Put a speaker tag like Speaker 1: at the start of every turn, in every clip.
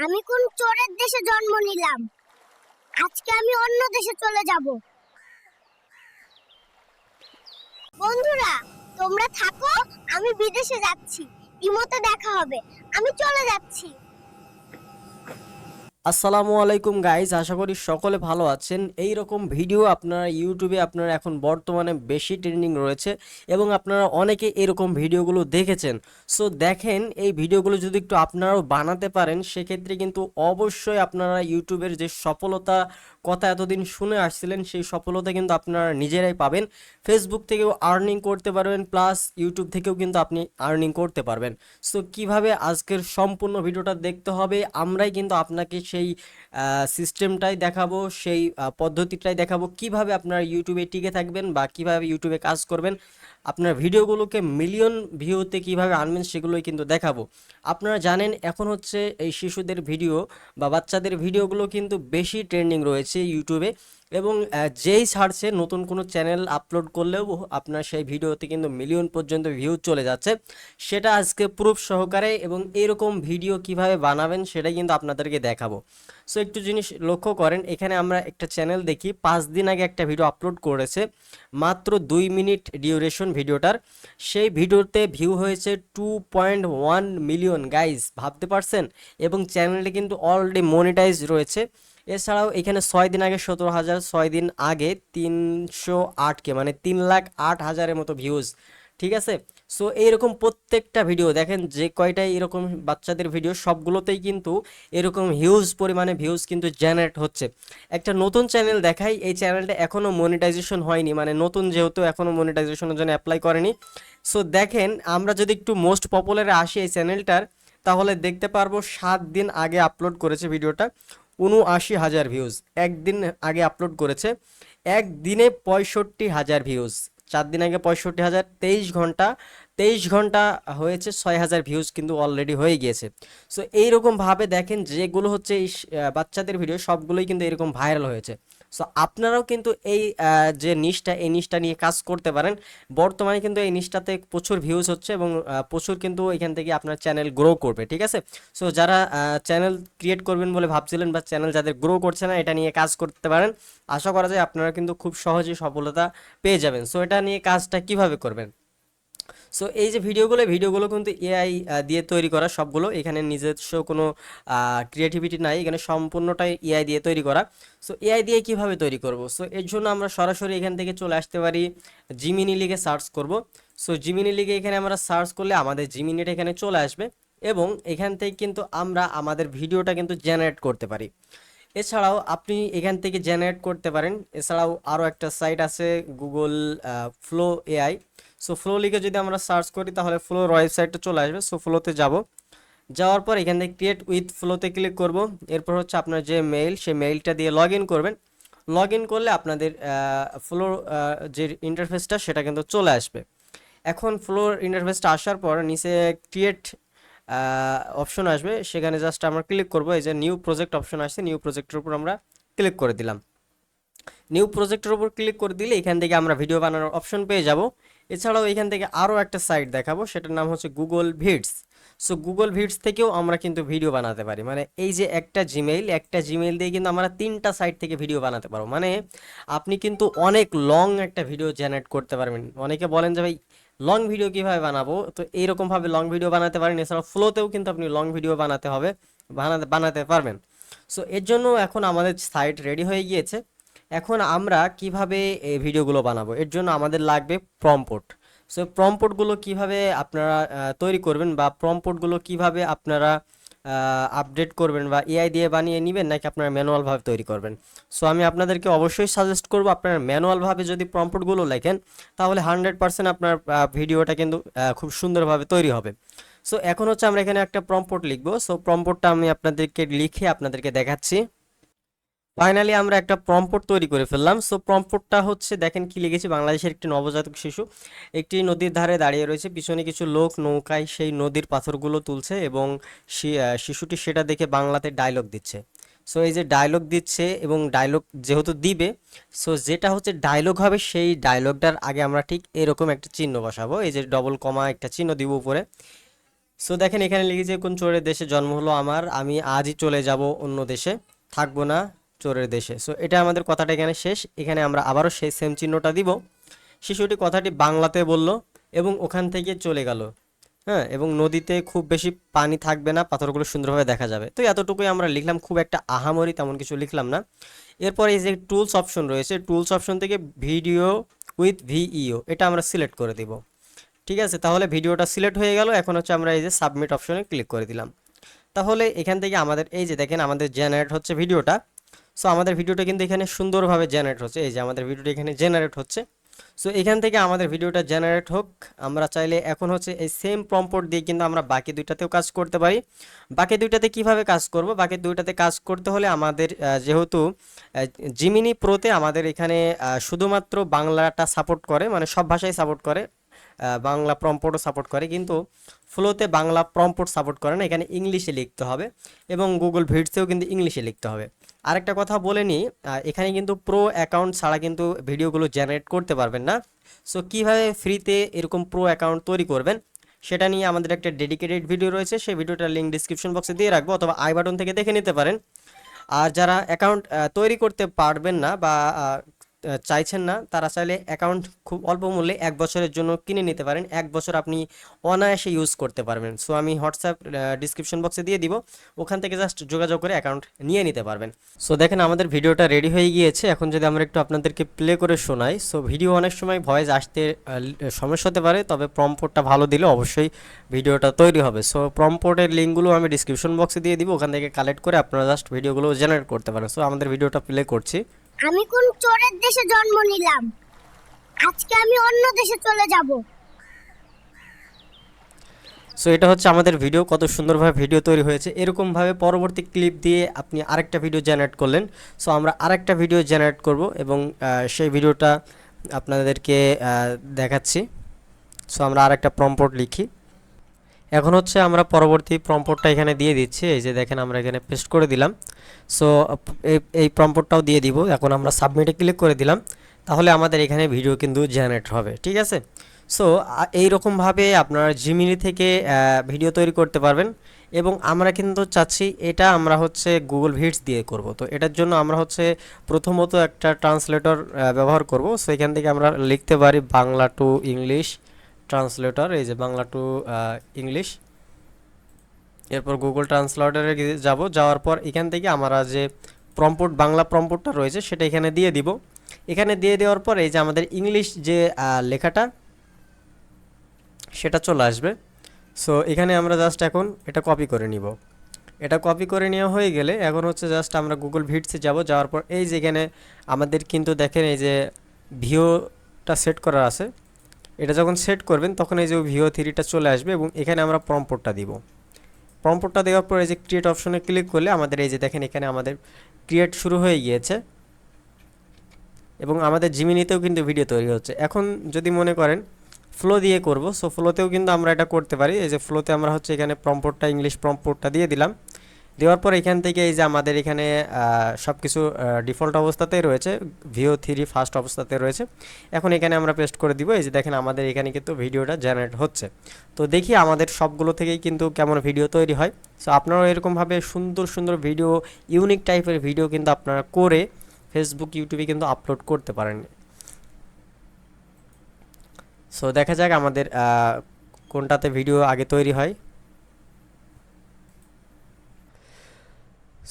Speaker 1: আমি কোন চোরের দেশে জন্ম নিলাম? আজকে আমি অন্য দেশে চলে যাব। বন্ধুরা, তোমরা থাকো, আমি বিদেশে যাচ্ছি। ইমতে দেখা হবে। আমি চলে যাচ্ছি।
Speaker 2: আসসালামু আলাইকুম গাইজ, আশা করি সকলে ভালো আছেন। এই রকম ভিডিও আপনারা ইউটিউবে আপনারা এখন বর্তমানে বেশি ট্রেন্ডিং রয়েছে এবং আপনারা অনেকে এরকম ভিডিওগুলো দেখেছেন। সো দেখেন, এই ভিডিওগুলো যদি একটু আপনারাও বানাতে পারেন, সেক্ষেত্রে কিন্তু অবশ্যই আপনারা ইউটিউবের যে সফলতা কথা এতদিন শুনে আসছিলেন, সেই সফলতা কিন্তু আপনারা নিজেরাই পাবেন। ফেসবুক থেকেও আর্নিং করতে পারবেন প্লাস ইউটিউব থেকেও কিন্তু আপনি আর্নিং করতে পারবেন। সো কীভাবে আজকের সম্পূর্ণ ভিডিওটা দেখতে হবে, আমরাই কিন্তু আপনাকে সেই সিস্টেমটাই দেখাবো, সেই পদ্ধতিটাই দেখাবো। কীভাবে আপনারা ইউটিউবে টিকে থাকবেন বা কীভাবে ইউটিউবে কাজ করবেন আপনার ভিডিওগুলোকে মিলিয়ন ভিউতে কীভাবে আনবেন সেগুলোই কিন্তু দেখাবো। আপনারা জানেন, এখন হচ্ছে এই শিশুদের ভিডিও বা বাচ্চাদের ভিডিওগুলো কিন্তু বেশি ট্রেন্ডিং রয়েছে ইউটিউবে এবং যেই ছাড়ছে নতুন কোনো চ্যানেল আপলোড করলেও আপনার সেই ভিডিওতে কিন্তু মিলিয়ন পর্যন্ত ভিউ চলে যাচ্ছে। সেটা আজকে প্রুফ সহকারে এবং এরকম ভিডিও কীভাবে বানাবেন সেটাই কিন্তু আপনাদেরকে দেখাবো। সো একটু জিনিস লক্ষ্য করেন, এখানে আমরা একটা চ্যানেল দেখি। পাঁচ দিন আগে একটা ভিডিও আপলোড করেছে। মাত্র দুই মিনিট ডিউরেশন ভিডিওটার, সেই ভিডিওতে ভিউ হয়েছে two point one million guys ভাবতে পারছেন? এবং চ্যানেলটি কিন্তু অলরেডি মনিটাইজ রয়েছে। এছাড়াও এখানে ছয় দিন আগে সতেরো হাজার, ছয় দিন আগে তিনশো আটকে মানে তিন লাখ আট হাজারের মতো ভিউজ ঠিক আছে? সো এইরকম প্রত্যেকটা ভিডিও দেখেন যে কয়টাই এরকম বাচ্চাদের ভিডিও সবগুলোতেই কিন্তু এরকম হিউজ পরিমাণে ভিউজ কিন্তু জেনারেট হচ্ছে। একটা নতুন চ্যানেল দেখাই, এই চ্যানেলটা এখনও মনিটাইজেশন হয়নি মানে নতুন যেহেতু এখনও মনিটাইজেশনের জন্য অ্যাপ্লাই করেনি। সো দেখেন, আমরা যদি একটু মোস্ট পপুলারে আসি এই চ্যানেলটার তাহলে দেখতে পারব সাত দিন আগে আপলোড করেছে ভিডিওটা উনআশি হাজার ভিউজ একদিন আগে আপলোড করেছে, একদিনে পঁয়ষট্টি হাজার ভিউজ চার দিন আগে পঁয়ষট্টি হাজার তেইশ ঘণ্টা তেইশ ঘণ্টা হয়েছে ছয় হাজার ভিউজ কিন্তু অলরেডি হয়ে গিয়েছে। সো এইরকমভাবে দেখেন যেগুলো হচ্ছে এই বাচ্চাদের ভিডিও সবগুলোই কিন্তু এরকম ভাইরাল হয়েছে। সো আপনারাও কিন্তু এই যে নিশটা এই নিশটা নিয়ে কাজ করতে পারেন। বর্তমানে কিন্তু এই নিশটাতে প্রচুর ভিউজ হচ্ছে এবং প্রচুর কিন্তু এখান থেকে আপনার চ্যানেল গ্রো করবে, ঠিক আছে? সো যারা চ্যানেল ক্রিয়েট করবেন বলে ভাবছিলেন বা চ্যানেল যাদের গ্রো করছে না, এটা নিয়ে কাজ করতে পারেন। আশা করা যায় আপনারা কিন্তু খুব সহজেই সফলতা পেয়ে যাবেন। সো এটা নিয়ে কাজটা কীভাবে করবেন? সো এই যে ভিডিওগুলো ভিডিওগুলো কিন্তু এআই দিয়ে তৈরি করা সবগুলো এখানে নিজস্ব কোনো ক্রিয়েটিভিটি নাই। এখানে সম্পূর্ণটাই এআই দিয়ে তৈরি করা। সো এআই দিয়ে কীভাবে তৈরি করব? সো এর জন্য আমরা সরাসরি এখান থেকে চলে আসতে পারি জিমিনি লিগে সার্চ করব। সো জিমিনি লিগে এখানে আমরা সার্চ করলে আমাদের জিমিনিটা এখানে চলে আসবে এবং এখান থেকে কিন্তু আমরা আমাদের ভিডিওটা কিন্তু জেনারেট করতে পারি। এছাড়াও আপনি এখান থেকে জেনারেট করতে পারেন। এছাড়াও আরও একটা সাইট আছে Google Flow AI so Flow লিখে যদি আমরা সার্চ করি, তাহলে ফ্লোর ওয়েবসাইটটা চলে আসবে। সো ফ্লোতে যাব। যাওয়ার পর এখান থেকে ক্রিয়েট উইথ ফ্লোতে ক্লিক করব। এরপর হচ্ছে আপনার যে মেইল সেই মেইলটা দিয়ে লগ ইন করবেন। লগ ইন করলে আপনাদের ফ্লোর যে ইন্টারফেসটা সেটা কিন্তু চলে আসবে। এখন ফ্লোর ইন্টারফেসটা আসার পর নিচে ক্রিয়েট অপশন আসবে। সেখানে জাস্ট আমরা ক্লিক করব। এই যে নিউ প্রজেক্ট অপশন আসছে নিউ প্রজেক্টের উপর আমরা ক্লিক করে দিলাম। নিউ প্রজেক্টের উপর ক্লিক করে দিলে এখান থেকে আমরা ভিডিও বানানোর অপশন পেয়ে যাব। এছাড়াও এখান থেকে আরও একটা সাইট দেখাবো, সেটার নাম হচ্ছে Google Vids so Google Vids থেকেও আমরা কিন্তু ভিডিও বানাতে পারি। মানে এই যে একটা জিমেইল একটা জিমেইল দিয়ে কিন্তু আমরা তিনটা সাইট থেকে ভিডিও বানাতে পারব। মানে আপনি কিন্তু অনেক লং একটা ভিডিও জেনারেট করতে পারবেন। অনেকে বলেন যে, ভাই লং ভিডিও কীভাবে বানাবো? তো এইরকমভাবে লং ভিডিও বানাতে পারেন। এছাড়াও ফ্লোতেও কিন্তু আপনি লং ভিডিও বানাতে হবে, বানাতে বানাতে পারবেন। সো এর জন্য এখন আমাদের সাইট রেডি হয়ে গিয়েছে। এখন আমরা কীভাবে এই ভিডিওগুলো বানাবো? এর জন্য আমাদের লাগবে প্রম্পট সো প্রম্পটগুলো কীভাবে আপনারা তৈরি করবেন বা প্রম্পটগুলো কীভাবে আপনারা আপডেট করবেন বা এআই দিয়ে বানিয়ে নেবেন নাকি আপনারা ম্যানুয়ালভাবে তৈরি করবেন? সো আমি আপনাদেরকে অবশ্যই সাজেস্ট করব আপনারা ম্যানুয়ালভাবে যদি প্রম্পটগুলো লেখেন, তাহলে হান্ড্রেড পার্সেন্ট আপনার ভিডিওটা কিন্তু খুব সুন্দরভাবে তৈরি হবে। সো এখন হচ্ছে আমরা এখানে একটা প্রম্পট লিখব। সো প্রম্পটটা আমি আপনাদেরকে লিখে আপনাদেরকে দেখাচ্ছি। ফাইনালি আমরা একটা প্রম্পট তৈরি করে ফেললাম। সো প্রম্পটটা হচ্ছে, দেখেন কি লিখেছি, বাংলাদেশের একটি নবজাতক শিশু। একটি নদীর ধারে দাঁড়িয়ে রয়েছে। পিছনে কিছু লোক নৌকায় সেই নদীর পাথরগুলো তুলছে এবং শিশুটি সেটা দেখে বাংলাতে ডায়লগ দিচ্ছে। সো এই যে ডায়লগ দিচ্ছে এবং ডায়লগ যেহেতু দিবে সো যেটা হচ্ছে ডায়লগ হবে, সেই ডায়লগটার আগে আমরা ঠিক এরকম একটা চিহ্ন বসাবো। এই যে ডবল কমা একটা চিহ্ন দিব উপরে। সো দেখেন এখানে লিখেছে, কোন চোরের দেশে জন্ম হলো আমার, আমি আজই চলে যাব অন্য দেশে। থাকব না চোরের দেশে। সো এটা আমাদের কথাটা এখানে শেষ। এখানে আমরা আবারও সেই সেম চিহ্নটা দিব। শিশুটি কথাটি বাংলাতে বলল এবং ওখান থেকে চলে গেল। হ্যাঁ এবং নদীতে খুব বেশি পানি থাকবে না, পাথরগুলো সুন্দরভাবে দেখা যাবে। তো এতটুকুই আমরা লিখলাম, খুব একটা আহামরি তেমন কিছু লিখলাম না। এরপর এই যে টুলস অপশন রয়েছে টুলস অপশন থেকে ভিডিও উইথ ভিইও এটা আমরা সিলেক্ট করে দিব। ঠিক আছে, তাহলে ভিডিওটা সিলেক্ট হয়ে গেল। এখন হচ্ছে আমরা এই যে সাবমিট অপশনে ক্লিক করে দিলাম। তাহলে এখান থেকে আমাদের, এই যে দেখেন আমাদের জেনারেট হচ্ছে ভিডিওটা সো আমাদের ভিডিওটা কিন্তু এখানে সুন্দরভাবে জেনারেট হচ্ছে। এই যে আমাদের ভিডিওটা এখানে জেনারেট হচ্ছে। সো এখান থেকে আমাদের ভিডিওটা জেনারেট হোক, আমরা চাইলে এখন হচ্ছে এই সেম প্রম্পট দিয়ে কিন্তু আমরা বাকি দুইটাতেও কাজ করতে পারি। বাকি দুইটাতে কীভাবে কাজ করব? বাকি দুইটাতে কাজ করতে হলে আমাদের যেহেতু জিমিনি প্রোতে আমাদের এখানে শুধুমাত্র বাংলাটা সাপোর্ট করে মানে সব ভাষাই সাপোর্ট করে বাংলা প্রম্পটও সাপোর্ট করে, কিন্তু ফ্লোতে বাংলা প্রম্পট সাপোর্ট করে না, এখানে ইংলিশে লিখতে হবে এবং গুগল ভিডসেও কিন্তু ইংলিশে লিখতে হবে। আরেকটা কথা বলে নিই এখানে কিন্তু প্রো অ্যাকাউন্ট ছাড়া কিন্তু ভিডিওগুলো জেনারেট করতে পারবেন না। সো কীভাবে ফ্রিতে এরকম প্রো অ্যাকাউন্ট তৈরি করবেন, সেটা নিয়ে আমাদের একটা ডেডিকেটেড ভিডিও রয়েছে, সেই ভিডিওটার লিঙ্ক ডিসক্রিপশন বক্সে দিয়ে রাখব অথবা আই বাটন থেকে দেখে নিতে পারেন। আর যারা অ্যাকাউন্ট তৈরি করতে পারবেন না বা চাইছেন না, তারা চাইলে অ্যাকাউন্ট খুব অল্প মূল্যে এক বছরের জন্য কিনে নিতে পারেন। এক বছর আপনি অনায়াসে ইউজ করতে পারবেন। সো আমি হোয়াটসঅ্যাপ ডিসক্রিপশন বক্সে দিয়ে দিব। ওখান থেকে জাস্ট যোগাযোগ করে অ্যাকাউন্ট নিয়ে নিতে পারবেন। সো দেখেন আমাদের ভিডিওটা রেডি হয়ে গিয়েছে। এখন যদি আমরা একটু আপনাদেরকে প্লে করে শোনাই। সো ভিডিও অনেক সময় ভয়েস আসতে সমস্যা হতে পারে। তবে প্রম্পটটা ভালো দিলে অবশ্যই ভিডিওটা তৈরি হবে। সো প্রম্পটের লিঙ্কগুলো আমি ডিসক্রিপশন বক্সে দিয়ে দিব। ওখান থেকে কালেক্ট করে আপনারা জাস্ট ভিডিওগুলো জেনারেট করতে পারেন। সো আমাদের ভিডিওটা প্লে করছি।
Speaker 1: আমি কোন চোরের দেশে জন্ম নিলাম? আজকে আমি অন্য দেশে চলে যাব।
Speaker 2: সো এটা হচ্ছে আমাদের ভিডিও কত সুন্দরভাবে ভিডিও তৈরি হয়েছে। এরকমভাবে পরবর্তী ক্লিপ দিয়ে আপনি আরেকটা ভিডিও জেনারেট করলেন। সো আমরা আরেকটা ভিডিও জেনারেট করব এবং সেই ভিডিওটা আপনাদেরকে দেখাচ্ছি। সো আমরা আরেকটা প্রম্পট লিখি। এখন হচ্ছে আমরা পরবর্তী প্রম্পটটা এখানে দিয়ে দিচ্ছি, এই যে দেখেন আমরা এখানে পেস্ট করে দিলাম। সো এই প্রম্পটটাও দিয়ে দিব, এখন আমরা সাবমিটে ক্লিক করে দিলাম, তাহলে আমাদের এখানে ভিডিও কিন্তু জেনারেট হবে, ঠিক আছে? সো এইরকমভাবে আপনারা জিমিনি থেকে ভিডিও তৈরি করতে পারবেন, এবং আমরা কিন্তু চাচ্ছি এটা আমরা হচ্ছে গুগল ভিডস দিয়ে করব। তো এটার জন্য আমরা হচ্ছে প্রথমত একটা ট্রান্সলেটর ব্যবহার করব। সো এখান থেকে আমরা লিখতে পারি বাংলা টু ইংলিশ ট্রান্সলেটর, এই যে বাংলা টু ইংলিশ। এরপর গুগল ট্রান্সলেটরে যাব, যাওয়ার পর এখান থেকে আমরা যে প্রম্পট, বাংলা প্রম্পটটা রয়েছে সেটা এখানে দিয়ে দিব। এখানে দিয়ে দেওয়ার পর এই যে আমাদের ইংলিশ যে লেখাটা, সেটা চলে আসবে। সো এখানে আমরা জাস্ট এখন এটা কপি করে নিব। এটা কপি করে নেওয়া হয়ে গেলে এখন হচ্ছে জাস্ট আমরা গুগল ভিডসে যাব, যাওয়ার পর এই যে এখানে আমাদের কিন্তু দেখেন এই যে ভিওটা সেট করা আছে। এটা যখন সেট করবেন, তখন এই যে ভিও থ্রিটা চলে আসবে এবং এখানে আমরা প্রম্পটটা দিব। প্রম্পটটা দেওয়ার পর এই যে ক্রিয়েট অপশনে ক্লিক করলে আমাদের এই যে দেখেন এখানে আমাদের ক্রিয়েট শুরু হয়ে গিয়েছে এবং আমাদের জিমিনিতেও কিন্তু ভিডিও তৈরি হচ্ছে। এখন যদি মনে করেন ফ্লো দিয়ে করব সো ফ্লোতেও কিন্তু আমরা এটা করতে পারি। এই যে ফ্লোতে আমরা হচ্ছে এখানে প্রম্পটটা ইংলিশ প্রম্পটটা দিয়ে দিলাম। দেওয়ার পর এখান থেকে এই যে আমাদের এখানে সব কিছু ডিফল্ট অবস্থাতেই রয়েছে, ভিও থ্রি ফার্স্ট অবস্থাতে রয়েছে। এখন এখানে আমরা পেস্ট করে দিব, এই যে দেখেন আমাদের এখানে কিন্তু ভিডিওটা জেনারেট হচ্ছে। তো দেখি আমাদের সবগুলো থেকেই কিন্তু কেমন ভিডিও তৈরি হয়। সো আপনারাও এরকমভাবে সুন্দর সুন্দর ভিডিও ইউনিক টাইপের ভিডিও কিন্তু আপনারা করে ফেসবুক ইউটিউবে কিন্তু আপলোড করতে পারেন। সো দেখা যাক আমাদের কোনটাতে ভিডিও আগে তৈরি হয়।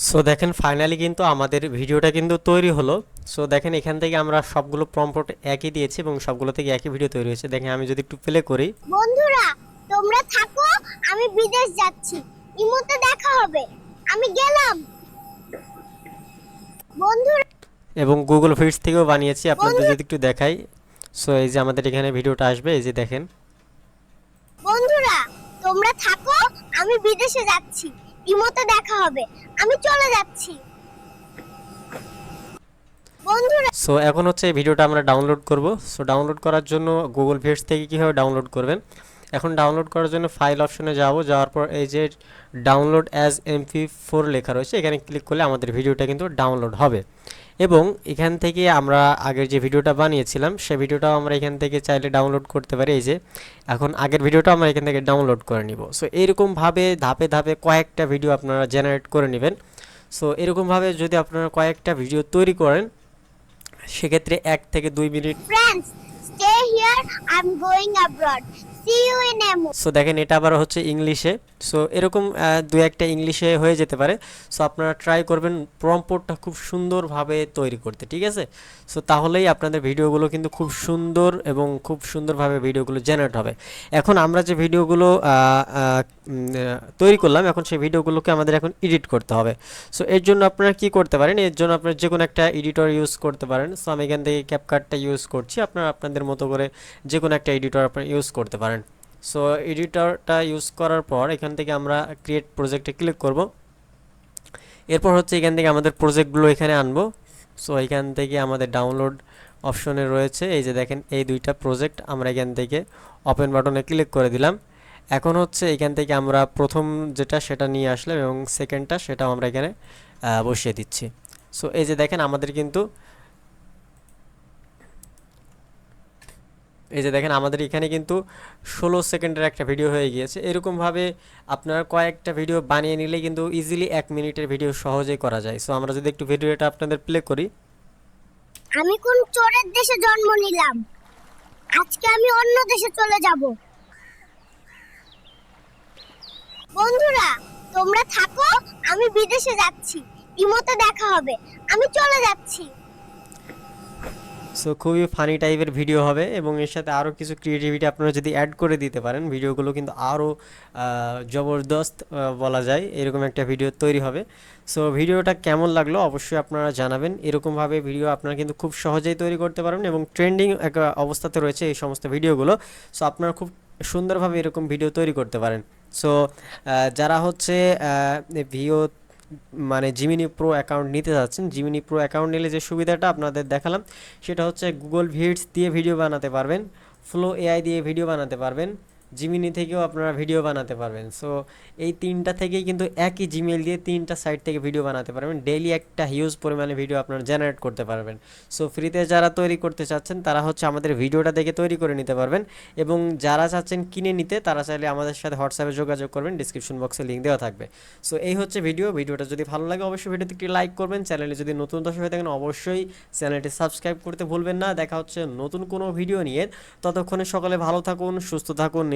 Speaker 2: সো দেখেন ফাইনালি কিন্তু আমাদের ভিডিওটা কিন্তু তৈরি হলো। সো দেখেন এখান থেকে আমরা সবগুলো প্রম্পট একই দিয়েছি এবং সবগুলো থেকে একই ভিডিও তৈরি হয়েছে। দেখেন আমি যদি একটু প্লে করি।
Speaker 1: বন্ধুরা তোমরা থাকো আমি বিদেশ যাচ্ছি। ইমোতে দেখা হবে। আমি গেলাম। বন্ধুরা
Speaker 2: এবং গুগল ফিটস থেকেও বানিয়েছি। আপনাদের যদি একটু দেখাই। সো এই যে আমাদের এখানে ভিডিওটা আসবে এই যে দেখেন।
Speaker 1: বন্ধুরা তোমরা থাকো আমি বিদেশে যাচ্ছি। ইমোতে দেখা হবে। আমি চলে যাচ্ছি। বন্ধুরা
Speaker 2: সো এখন হচ্ছে এই ভিডিওটা আমরা ডাউনলোড করব। সো ডাউনলোড করার জন্য গুগল ফেস থেকে কীভাবে ডাউনলোড করবেন? এখন ডাউনলোড করার জন্য ফাইল অপশনে যাব। যাওয়ার পর এই যে ডাউনলোড অ্যাজ এমপি ফোর লেখা রয়েছে, এখানে ক্লিক করলে আমাদের ভিডিওটা কিন্তু ডাউনলোড হবে। এবং এখান থেকে আমরা আগের যে ভিডিওটা বানিয়েছিলাম সে ভিডিওটাও আমরা এখান থেকে চাইলে ডাউনলোড করতে পারি। এই যে এখন আগের ভিডিওটা আমরা এখান থেকে ডাউনলোড করে নিব। সো এরকমভাবে ধাপে ধাপে কয়েকটা ভিডিও আপনারা জেনারেট করে নেবেন। সো এরকমভাবে যদি আপনারা কয়েকটা ভিডিও তৈরি করেন সেক্ষেত্রে এক থেকে দুই মিনিট সো দেখেন এটা আবার হচ্ছে ইংলিশে সো এরকম দু একটা ইংলিশে হয়ে যেতে পারে। সো আপনারা ট্রাই করবেন প্রম্পটটা খুব সুন্দরভাবে তৈরি করতে, ঠিক আছে? সো তাহলেই আপনাদের ভিডিওগুলো কিন্তু খুব সুন্দর এবং খুব সুন্দরভাবে ভিডিওগুলো জেনারেট হবে। এখন আমরা যে ভিডিওগুলো তৈরি করলাম, এখন সেই ভিডিওগুলোকে আমাদের এখন এডিট করতে হবে। সো এর জন্য আপনারা কি করতে পারেন? এর জন্য আপনারা যে কোনো একটা এডিটর ইউজ করতে পারেন। সো আমি এখান থেকে ক্যাপকাটটা ইউজ করছি। আপনারা আপনাদের মতো করে যে কোনো একটা এডিটর আপনারা ইউজ করতে পারেন। সো এডিটরটা ইউজ করার পর এখান থেকে আমরা ক্রিয়েট প্রজেক্টে ক্লিক করব। এরপর হচ্ছে এখান থেকে আমাদের প্রজেক্টগুলো এখানে আনব। সো এখান থেকে আমাদের ডাউনলোড অপশনে রয়েছে। এই যে দেখেন, এই দুইটা প্রজেক্ট আমরা এখান থেকে ওপেন বাটনে ক্লিক করে দিলাম। এখন হচ্ছে এখান থেকে আমরা প্রথম যেটা, সেটা নিয়ে আসলাম এবং সেকেন্ডটা সেটাও আমরা এখানে বসিয়ে দিচ্ছি। সো এই যে দেখেন, আমাদের কিন্তু এই যে দেখেন আমাদের এখানে কিন্তু ষোলো সেকেন্ডের একটা ভিডিও হয়ে গিয়েছে। এরকমভাবে আপনারা কয়েকটা ভিডিও বানিয়ে নিলে কিন্তু ইজিলি এক মিনিটের ভিডিও সহজেই করা যায়। সো আমরা যদি একটু ভিডিওটা আপনাদের প্লে করি।
Speaker 1: আমি কোন চোরের দেশে জন্ম নিলাম? আজকে আমি অন্য দেশে চলে যাব। বন্ধুরা, তোমরা থাকো, আমি বিদেশে যাচ্ছি। ইমোতে দেখা হবে। আমি চলে যাচ্ছি।
Speaker 2: সো খুবই ফানি টাইপের ভিডিও হবে এবং এর সাথে আরও কিছু ক্রিয়েটিভিটি আপনারা যদি অ্যাড করে দিতে পারেন ভিডিওগুলো কিন্তু আরও জবরদস্ত বলা যায়। এরকম একটা ভিডিও তৈরি হবে। সো ভিডিওটা কেমন লাগল অবশ্যই আপনারা জানাবেন। এরকমভাবে ভিডিও আপনারা কিন্তু খুব সহজেই তৈরি করতে পারবেন এবং ট্রেন্ডিং অবস্থাতে রয়েছে এই সমস্ত ভিডিওগুলো সো আপনারা খুব সুন্দরভাবে এরকম ভিডিও তৈরি করতে পারেন। সো যারা হচ্ছে ভিও মানে জিমিনি প্রো অ্যাকাউন্ট নিতে যাচ্ছেন। জিমিনি প্রো অ্যাকাউন্ট নিলে যে সুবিধাটা আপনাদের দেখালাম, সেটা হচ্ছে গুগল ভিডস দিয়ে ভিডিও বানাতে পারবেন ফ্লো এআই দিয়ে ভিডিও বানাতে পারবেন। জিমিনি থেকেও আপনারা ভিডিও বানাতে পারবেন। সো এই তিনটা থেকেই কিন্তু একই জিমেল দিয়ে তিনটা সাইট থেকে ভিডিও বানাতে পারবেন। ডেইলি একটা হিউজ পরিমাণে ভিডিও আপনারা জেনারেট করতে পারবেন। সো ফ্রিতে যারা তৈরি করতে চাচ্ছেন, তারা হচ্ছে আমাদের ভিডিওটা দেখে তৈরি করে নিতে পারবেন। এবং যারা চাচ্ছেন কিনে নিতে, তারা চাইলে আমাদের সাথে হোয়াটসঅ্যাপে যোগাযোগ করবেন। ডিসক্রিপশন বক্সে লিঙ্ক দেওয়া থাকবে। সো এই হচ্ছে ভিডিও ভিডিওটা যদি ভালো লাগে, অবশ্যই ভিডিওতে একটি লাইক করবেন। চ্যানেলে যদি নতুন দর্শক হয়ে থাকেন, অবশ্যই চ্যানেলটি সাবস্ক্রাইব করতে ভুলবেন না। দেখা হচ্ছে নতুন কোনো ভিডিও নিয়ে। ততক্ষণে সকালে ভালো থাকুন, সুস্থ থাকুন